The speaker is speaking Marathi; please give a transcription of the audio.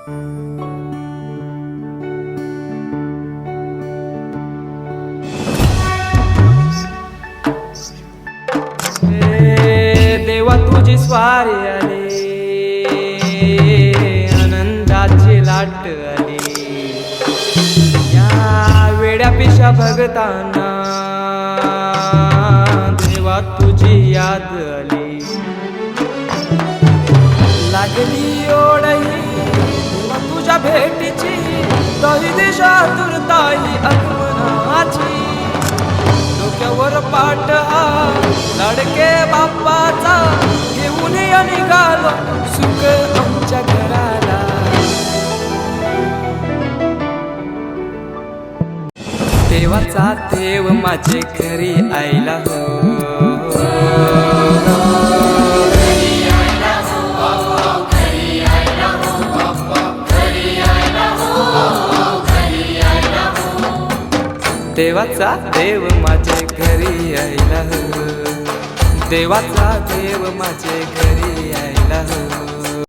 हे देवा तुझी स्वारी आली. आनंदाची लाट आली. या वेड्या पिशा भगताना देवा तुझी याद आली. लागली तुझ्या भेटीची दही दिशा दुर्ताई आगमनाची डोक्यावर पाठ हा लडके बाप्पाचा घेऊन या निघालो सुख आमच्या घराला. देवाचा देव माझे घरी आईला देवाचा देव माझे घरी यायला हो देवाचा देव माझे घरी यायला हो